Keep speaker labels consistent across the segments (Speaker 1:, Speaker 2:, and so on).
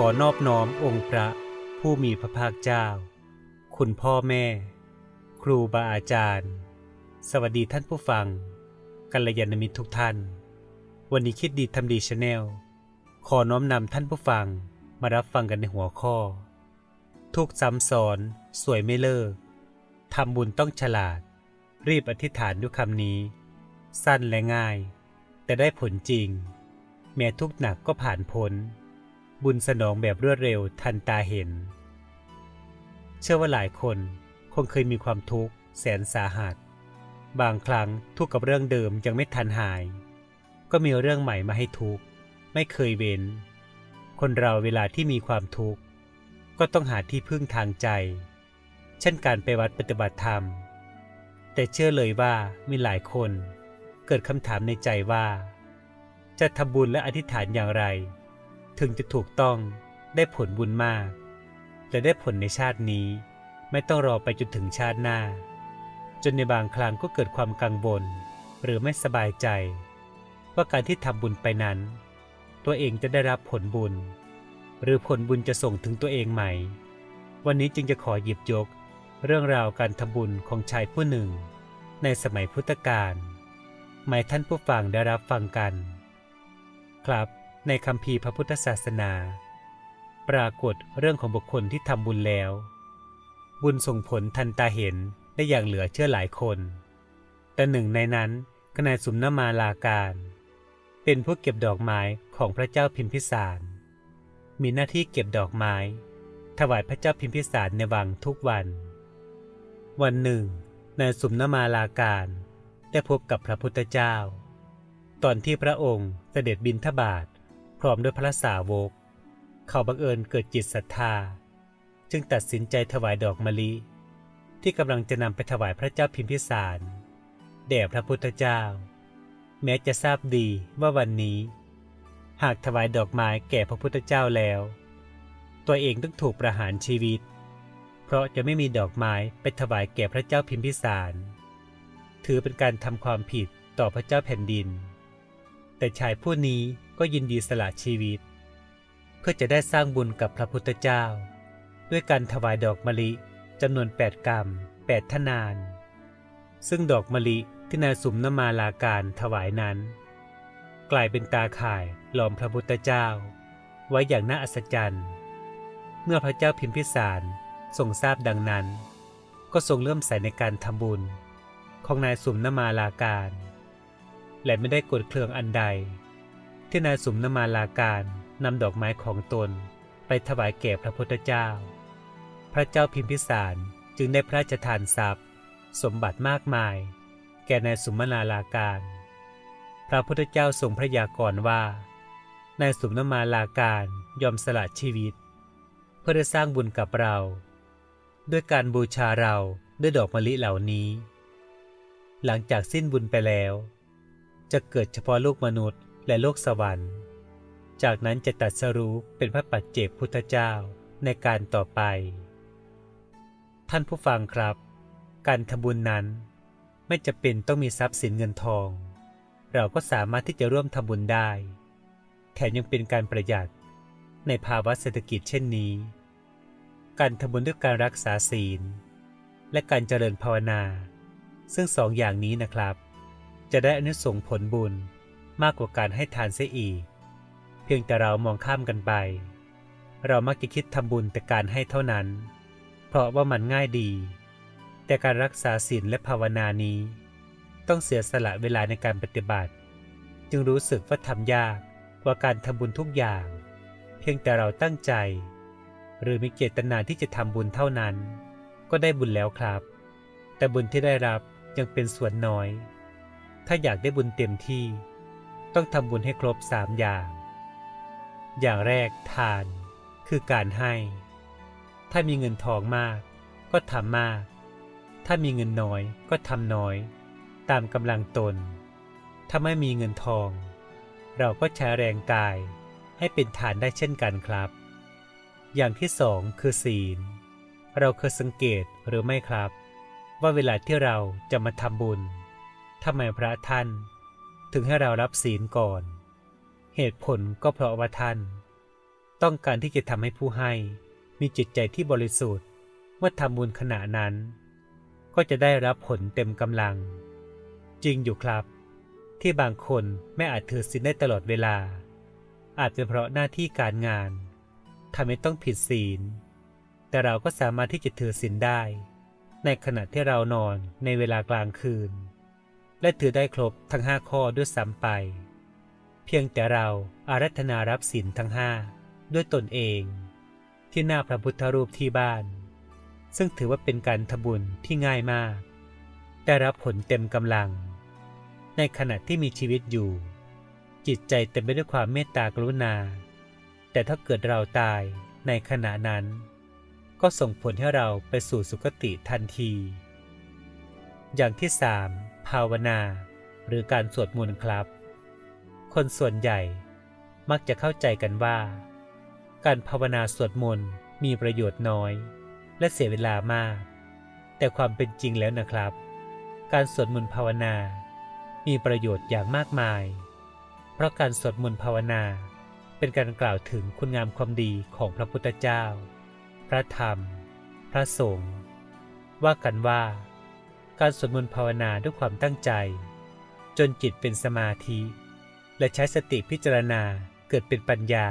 Speaker 1: ขอนอบน้อมองค์พระผู้มีพระภาคเจ้า คุณพ่อแม่ ครูบาอาจารย์ สวัสดีท่านผู้ฟัง กัลยาณมิตรทุกท่าน วันนี้คิดดีทำดีชาแนล ขอน้อมนำท่านผู้ฟังมารับฟังกันในหัวข้อ ทุกซ้ำซ้อนสวยไม่เลิก ทำบุญต้องฉลาด รีบอธิษฐานด้วยคำนี้ สั้นและง่าย แต่ได้ผลจริง แม้ทุกหนักก็ผ่านพ้น บุญสนองแบบรวดเร็วทันตาเห็น เชื่อว่าหลายคนคงเคยมีความทุกข์แสนสาหัส บางครั้งทุกข์กับเรื่องเดิมยังไม่ทันหาย ก็มีเรื่องใหม่มาให้ทุกข์ไม่เคยเว้น คนเราเวลาที่มีความทุกข์ก็ต้องหาที่พึ่งทางใจ เช่นการไปวัดปฏิบัติธรรม แต่เชื่อเลยว่ามีหลายคนเกิดคำถามในใจว่า จะทำบุญและอธิษฐานอย่างไร ถึงจะถูกต้องได้ผลบุญมาก และได้ผลในชาตินี้ไม่ต้องรอไปจนถึงชาติหน้า จนในบางครั้งก็เกิดความกังวลหรือไม่สบายใจ ว่าการที่ทำบุญไปนั้น ตัวเองจะได้รับผลบุญ หรือผลบุญจะส่งถึงตัวเองไหม วันนี้จึงจะขอหยิบยก เรื่องราวการทำบุญของชายผู้หนึ่ง ในสมัยพุทธกาลไม่ท่านผู้ฟังได้รับฟังกัน ครับ ในคำพีพระพุทธศาสนา ปรากฏเรื่องของบุคคลที่ทำบุญแล้ว บุญส่งผลทันตาเห็นได้อย่างเหลือเชื่อหลายคน แต่หนึ่งในนั้นก็นายสุมนมาลาการ เป็นผู้เก็บดอกไม้ของพระเจ้าพิมพิสาร มีหน้าที่เก็บดอกไม้ ถวายพระเจ้าพิมพิสารในวังทุกวัน วันหนึ่งนายสุมนมาลาการได้พบกับพระพุทธเจ้า ตอนที่พระองค์เสด็จบินทบาท พร้อมด้วยพระสาวก เขาบังเอิญเกิดจิตศรัทธา จึงตัดสินใจถวายดอกมะลิ ที่กำลังจะนำไปถวายพระเจ้าพิมพิสารแด่พระพุทธเจ้า แม้จะทราบดีว่าวันนี้ หากถวายดอกไม้แก่พระพุทธเจ้าแล้ว ตัวเองต้องถูกประหารชีวิต เพราะจะไม่มีดอกไม้ไปถวายแก่พระเจ้าพิมพิสารถือเป็นการทำความผิดต่อพระเจ้าแผ่นดิน แต่ชายผู้นี้ ก็ยินดีสละชีวิต เพื่อจะได้สร้างบุญกับพระพุทธเจ้า ด้วยการถวายดอกมะลิจำนวน 8 กรรม 8 ทนาน ซึ่งดอกมะลิที่นายสุมนมาลาการถวายนั้น กลายเป็นตาข่ายหลอมพระพุทธเจ้า ไว้อย่างน่าอัศจรรย์ เมื่อพระเจ้าพิมพิสารทรงทราบดังนั้น ก็ทรงเริ่มใส่ในการทำบุญ ของนายสุมนมาลาการ และไม่ได้กดเครื่องอันใด ที่นายสุมนมาลาการนำดอกไม้ของตน ไปถวายแก่พระพุทธเจ้า พระเจ้าพิมพิสารจึงได้พระราชทานทรัพย์ สมบัติมากมาย แก่นายสุมนาลาการ พระพุทธเจ้าทรงพระยากรว่า นายสุมนมาลาการยอมสละชีวิต เพื่อได้สร้างบุญกับเรา ด้วยการบูชาเราด้วยดอกมะลิเหล่านี้ หลังจากสิ้นบุญไปแล้ว จะเกิดเฉพาะโลกมนุษย์ และโลกสวรรค์ จากนั้นจะตัดสรู้เป็นพระปัจเจกพุทธเจ้าในการต่อไป ท่านผู้ฟังครับ การทำบุญนั้น ไม่จะเป็นต้องมีทรัพย์สินเงินทอง เราก็สามารถที่จะร่วมทำบุญได้ แถมยังเป็นการประหยัดในภาวะเศรษฐกิจเช่นนี้ การทำบุญด้วยการรักษาศีล และการเจริญภาวนา ซึ่งสองอย่างนี้นะครับ จะได้อนุสงผลบุญ มากกว่าการให้ทานเสียอีก เพียงแต่เรามองข้ามกันไป เรามักจะคิดทำบุญแต่การให้เท่านั้น เพราะว่ามันง่ายดี แต่การรักษาศีลและภาวนานี้ ต้องเสียสละเวลาในการปฏิบัติ จึงรู้สึกว่าทำยากกว่าการทำบุญทุกอย่าง เพียงแต่เราตั้งใจ หรือมีเจตนาที่จะทำบุญเท่านั้น ก็ได้บุญแล้วครับ แต่บุญที่ได้รับยังเป็นส่วนน้อย ถ้าอยากได้บุญเต็มที่ ต้องทำบุญให้ครบสามอย่าง อย่างแรกทานคือการให้ ถ้ามีเงินทองมาก ก็ทำมาก ถ้ามีเงินน้อยก็ทำน้อย ตามกำลังตน ถ้าไม่มีเงินทอง เราก็ใช้แรงกายให้เป็นฐานได้เช่นกันครับ อย่างที่สองคือศีล เราเคยสังเกตหรือไม่ครับ ว่าเวลาที่เราจะมาทำบุญทำไมพระท่าน ถึงให้เรารับศีลก่อน เหตุผลก็เพราะว่าท่าน ต้องการที่จะทำให้ผู้ให้มีจิตใจที่บริสุทธิ์เมื่อทำบุญขณะนั้น ก็จะได้รับผลเต็มกำลัง จริงอยู่ครับ ที่บางคนไม่อาจถือศีลได้ตลอดเวลา อาจเป็นเพราะหน้าที่การงานทำให้ต้องผิดศีล แต่เราก็สามารถที่จะถือศีลได้ ในขณะที่เรานอนในเวลากลางคืน และถือได้ครบทั้งห้าข้อด้วยซ้ำไป เพียงแต่เราอารัธนารับศีลทั้งห้าด้วยตนเอง ที่หน้าพระพุทธรูปที่บ้าน ซึ่งถือว่าเป็นการทำบุญที่ง่ายมาก ได้รับผลเต็มกำลัง ในขณะที่มีชีวิตอยู่ จิตใจเต็มไปด้วยความเมตตากรุณา แต่ถ้าเกิดเราตายในขณะนั้น ก็ส่งผลให้เราไปสู่สุคติทันที อย่างที่สาม ภาวนา หรือการสวดมนต์ครับ คนส่วนใหญ่มักจะเข้าใจกันว่า การภาวนาสวดมนต์มีประโยชน์น้อย และเสียเวลามาก แต่ความเป็นจริงแล้วนะครับ การสวดมนต์ภาวนา มีประโยชน์อย่างมากมาย เพราะการสวดมนต์ภาวนา เป็นการกล่าวถึงคุณงามความดีของพระพุทธเจ้า พระธรรม พระสงฆ์ว่ากันว่า การสวดมนต์ภาวนาด้วยความตั้งใจ จนจิตเป็นสมาธิ และใช้สติพิจารณาเกิดเป็นปัญญา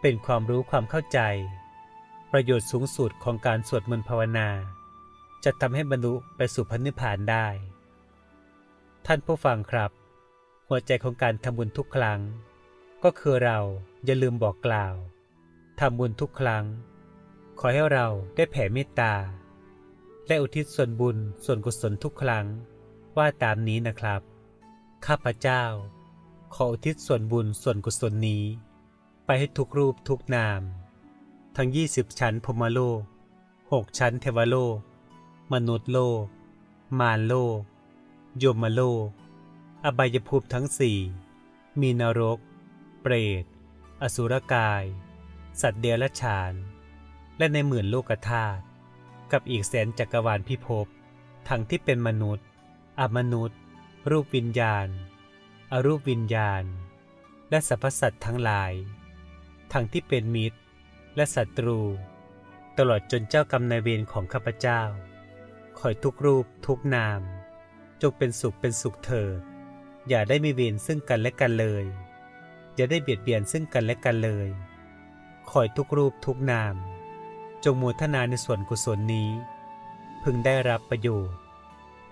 Speaker 1: เป็นความรู้ความเข้าใจ ประโยชน์สูงสุดของการสวดมนต์ภาวนา จะทำให้บรรลุไปสู่พระนิพพานได้ ท่านผู้ฟังครับ หัวใจของการทำบุญทุกครั้ง ก็คือเราอย่าลืมบอกกล่าวทำบุญทุกครั้ง ขอให้เราได้แผ่เมตตา และอุทิศส่วนบุญส่วนกุศลทุกครั้งว่าตามนี้นะครับ ข้าพเจ้า ขออุทิศส่วนบุญส่วนกุศลนี้ ไปให้ทุกรูปทุกนาม ทั้ง 20 ชั้นพรมโลก 6 ชั้นเทวโลก มนุษย์โลก มารโลก ยมโลก อบายภูมิทั้งสี่มีนรก เปรต อสุรกาย สัตว์เดรัจฉาน และในหมื่นโลกธาตุ กับอีกแสนจักรวาลพิภพ ทั้งที่เป็นมนุษย์ อมนุษย์ รูปวิญญาณ อรูปวิญญาณ และสรรพสัตว์ทั้งหลาย ทั้งที่เป็นมิตร และศัตรู ตลอดจนเจ้ากรรมนายเวรของข้าพเจ้าขอยทุกรูปทุกนาม จงเป็นสุขเป็นสุขเถิด อย่าได้มีเวรซึ่งกันและกันเลย อย่าได้เบียดเบียนซึ่งกันและกันเลย ขอยทุกรูปทุกนาม จงมูทนาในส่วนกุศลนี้ พึงได้รับประโยชน์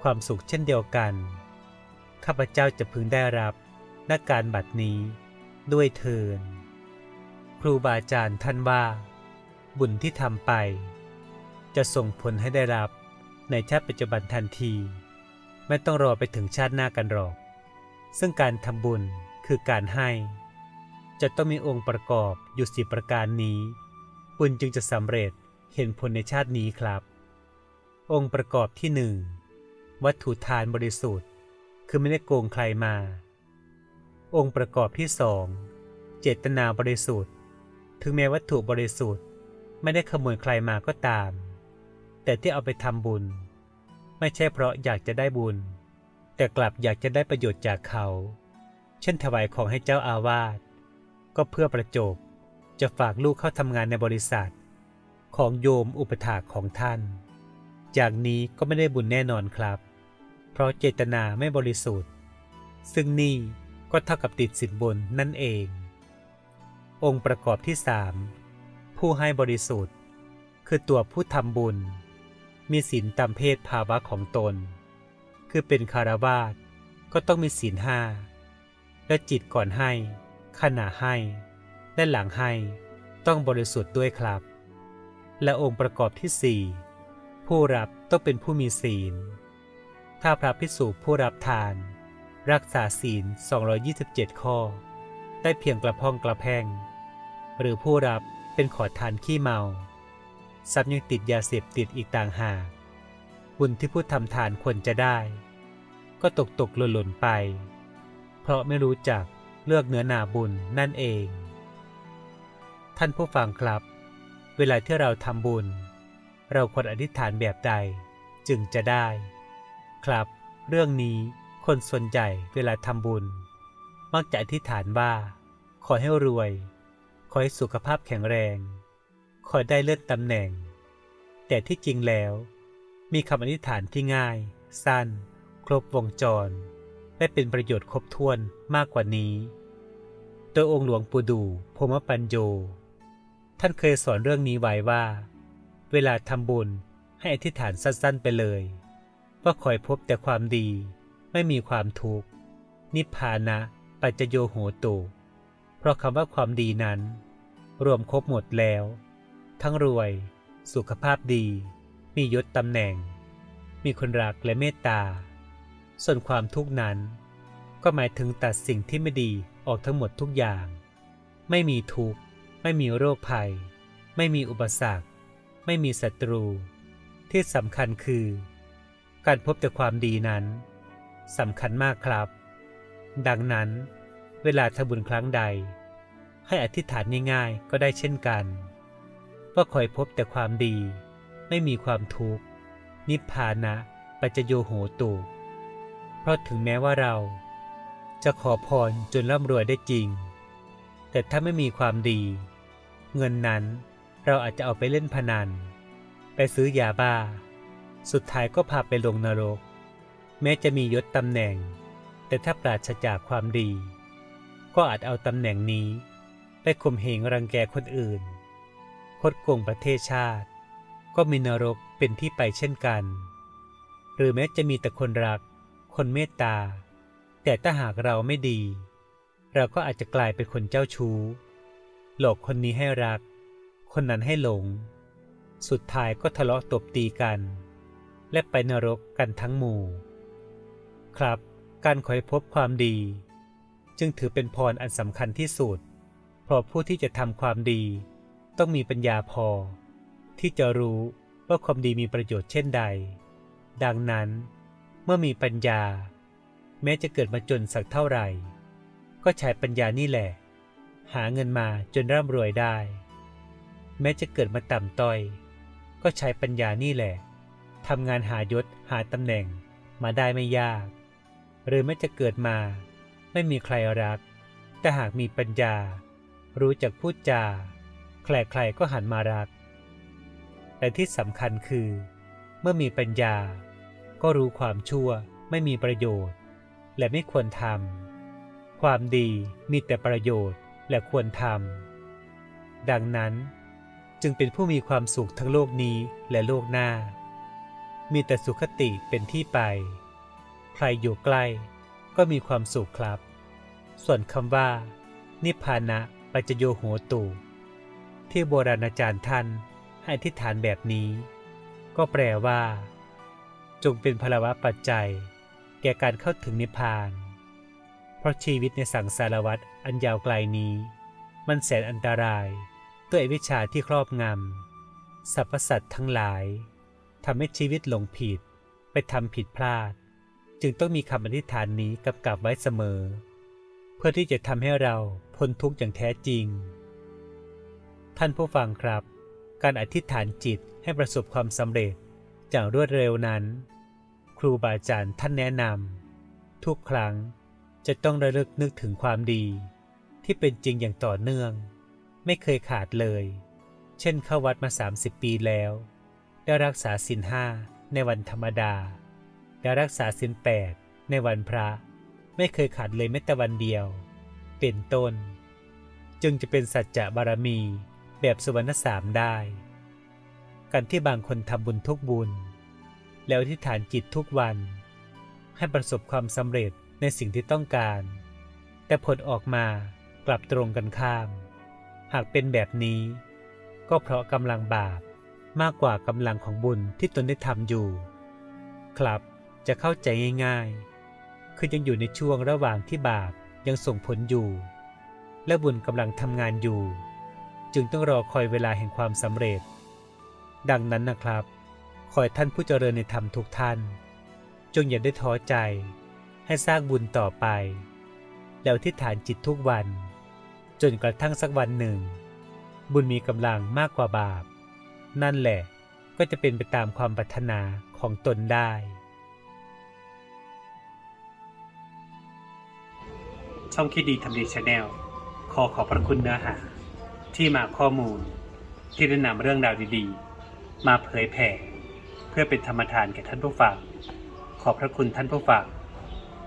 Speaker 1: ความสุขเช่นเดียวกัน ข้าพเจ้าจะพึงได้รับนักการบัดนี้ด้วยเทินครูบาอาจารย์ท่านว่า บุญที่ทำไป จะส่งผลให้ได้รับในชาติปัจจุบันทันที ไม่ต้องรอไปถึงชาติหน้ากันหรอก ซึ่งการทำบุญคือการให้ จะต้องมีองค์ประกอบอยู่สิประการนี้ บุญจึงจะสำเร็จเห็นผลในชาตินี้ครับ องค์ประกอบที่หนึ่งวัตถุทานบริสุทธิ์ คือไม่ได้โกงใครมา องค์ประกอบที่สองเจตนาบริสุทธิ์ ถึงแม้วัตถุบริสุทธิ์ไม่ได้ขโมยใครมาก็ตาม แต่ที่เอาไปทำบุญ ไม่ใช่เพราะอยากจะได้บุญ แต่กลับอยากจะได้ประโยชน์จากเขา เช่นถวายของให้เจ้าอาวาสก็เพื่อประจบ จะฝากลูกเข้าทำงานในบริษัท ของโยมอุปถากของท่านอย่างนี้ก็ไม่ได้บุญแน่นอนครับ เพราะเจตนาไม่บริสุทธิ์ ซึ่งนี่ก็เท่ากับติดสินบนนั่นเอง องค์ประกอบที่สามผู้ให้บริสุทธิ์ คือตัวผู้ทำบุญ มีศีลตามเพศภาวะของตน คือเป็นคารวาสก็ต้องมีศีลห้าและจิตก่อนให้ขณะให้ และหลังให้ต้องบริสุทธิ์ด้วยครับ และองค์ประกอบที่สี่ผู้รับต้องเป็นผู้มีศีล ถ้าพระพิสุผู้รับทาน รักษาศีล 227 ข้อ ได้เพียงกระพ้องกระแพง หรือผู้รับเป็นขอทานขี้เมาซ้ำยังติดยาเสพติดอีกต่างหาก บุญที่ผู้ทำทานควรจะได้ ก็ตกตกหล่นหล่นไป เพราะไม่รู้จักเลือกเนื้อนาบุญนั่นเอง ท่านผู้ฟังครับ เวลาที่เราทำบุญ เราควรอธิษฐานแบบใดจึงจะได้ ครับ เรื่องนี้คนส่วนใหญ่เวลาทำบุญ มักจะอธิษฐานว่า ขอให้รวย ขอให้สุขภาพแข็งแรง ขอได้เลื่อนตำแหน่ง แต่ที่จริงแล้ว มีคำอธิษฐานที่ง่าย สั้น ครบวงจร และเป็นประโยชน์ครบถ้วนมากกว่านี้ โดยองค์หลวงปู่ดูพมปัญโย ท่านเคยสอนเรื่องนี้ไว้ว่า เวลาทำบุญให้อธิษฐานสั้นๆไปเลย ว่าคอยพบแต่ความดีไม่มีความทุกข์นิพพานะปัจจโยโหตุ เพราะคำว่าความดีนั้น รวมครบหมดแล้ว ทั้งรวย สุขภาพดี มียศตำแหน่ง มีคนรักและเมตตา ส่วนความทุกข์นั้น ก็หมายถึงตัดสิ่งที่ไม่ดีออกทั้งหมดทุกอย่าง ไม่มีทุกข์ ไม่มีโรคภัย ไม่มีอุปสรรค ไม่มีศัตรู ที่สำคัญคือ การพบแต่ความดีนั้นสำคัญมากครับ ดังนั้น เวลาทำบุญครั้งใด ให้อธิษฐานง่ายๆก็ได้เช่นกัน ว่าคอยพบแต่ความดี ไม่มีความทุกข์ นิพพานะปัจจโยโหตุเพราะถึงแม้ว่าเรา จะขอพรจนร่ำรวยได้จริง แต่ถ้าไม่มีความดี เงินนั้นเราอาจจะเอาไปเล่นพนัน ไปซื้อยาบ้า สุดท้ายก็พาไปลงนรก แม้จะมียศตำแหน่ง แต่ถ้าปราศจากความดี ก็อาจเอาตำแหน่งนี้ ไปข่มเหงรังแกคนอื่น คดโกงประเทศชาติ ก็มีนรกเป็นที่ไปเช่นกัน หรือแม้จะมีแต่คนรัก คนเมตตา แต่ถ้าหากเราไม่ดี เราก็อาจจะกลายเป็นคนเจ้าชู้ หลอกคนนี้ให้รัก คนนั้นให้หลง สุดท้ายก็ทะเลาะตบตีกัน และไปนรกกันทั้งหมู่ ครับ การขอให้พบความดี จึงถือเป็นพรอันสำคัญที่สุด เพราะผู้ที่จะทำความดี ต้องมีปัญญาพอ ที่จะรู้ว่าความดีมีประโยชน์เช่นใด ดังนั้น เมื่อมีปัญญา แม้จะเกิดมาจนสักเท่าไหร่ ก็ใช้ปัญญานี่แหละ หาเงินมาจนร่ำรวยได้ แม้จะเกิดมาต่ำต้อย ก็ใช้ปัญญานี่แหละทำงานหายศหาตำแหน่งมาได้ไม่ยาก หรือแม้จะเกิดมา ไม่มีใครรัก แต่หากมีปัญญา รู้จักพูดจา ใครๆก็หันมารัก แต่ที่สำคัญคือ เมื่อมีปัญญา ก็รู้ความชั่วไม่มีประโยชน์ และไม่ควรทำ ความดีมีแต่ประโยชน์และควรทำดังนั้นจึงเป็นผู้มีความสุขทั้งโลกนี้และโลกหน้า มีแต่สุขติเป็นที่ไป ใครอยู่ใกล้ก็มีความสุขครับ ส่วนคำว่า นิพพานะปัจจโยโหตุที่โบราณอาจารย์ท่านให้อธิษฐานแบบนี้ ก็แปลว่า จงเป็นพลวะปัจจัย แก่การเข้าถึงนิพพาน เพราะชีวิตในสังสารวัฏอันยาวไกลนี้ มันแสนอันตรายด้วยอวิชาที่ครอบงำสรรพสัตว์ทั้งหลายทำให้ชีวิตหลงผิด ไปทำผิดพลาด จึงต้องมีคำอธิษฐานนี้กำกับไว้เสมอ เพื่อที่จะทำให้เราพ้นทุกข์อย่างแท้จริง ท่านผู้ฟังครับ การอธิษฐานจิตให้ประสบความสำเร็จอย่างรวดเร็วนั้น ครูบาอาจารย์ท่านแนะนำทุกครั้ง จะต้องระลึกนึกถึงความดี ที่เป็นจริงอย่างต่อเนื่อง ไม่เคยขาดเลย เช่นเข้าวัดมา 30 ปีแล้ว ได้รักษาศีลห้าในวันธรรมดา ได้รักษาศีลแปดในวันพระ ไม่เคยขาดเลยแม้แต่วันเดียว เป็นต้น จึงจะเป็นสัจจะบารมีแบบสุวรรณสามได้การที่บางคนทำบุญทุกบุญ แล้วที่ฐานจิตทุกวัน ให้ประสบความสำเร็จ ในสิ่งที่ต้องการ แต่ผลออกมากลับตรงกันข้าม หากเป็นแบบนี้ ก็เพราะกำลังบาปมากกว่ากำลังของบุญที่ตนได้ทำอยู่ ครับจะเข้าใจง่าย ๆ คือยังอยู่ในช่วงระหว่างที่บาปยังส่งผลอยู่ และบุญกำลังทำงานอยู่ จึงต้องรอคอยเวลาแห่งความสำเร็จ ดังนั้นนะครับขอท่านผู้เจริญในธรรมทุกท่าน จงอย่าได้ท้อใจ ให้สร้างบุญต่อไป แล้วที่ฐานจิตทุกวัน จนกระทั่งสักวันหนึ่ง บุญมีกำลังมากกว่าบาป นั่นแหละก็จะเป็นไปตามความปรารถนาของตนได้ ช่องคิดดีทำดีชาแนลขอขอบพระคุณเนื้อหา ที่มาข้อมูล ที่ได้นำเรื่องราวดีๆ มาเผยแผ่ เพื่อเป็นธรรมทานแก่ท่านผู้ฟัง ขอบพระคุณท่านผู้ฟัง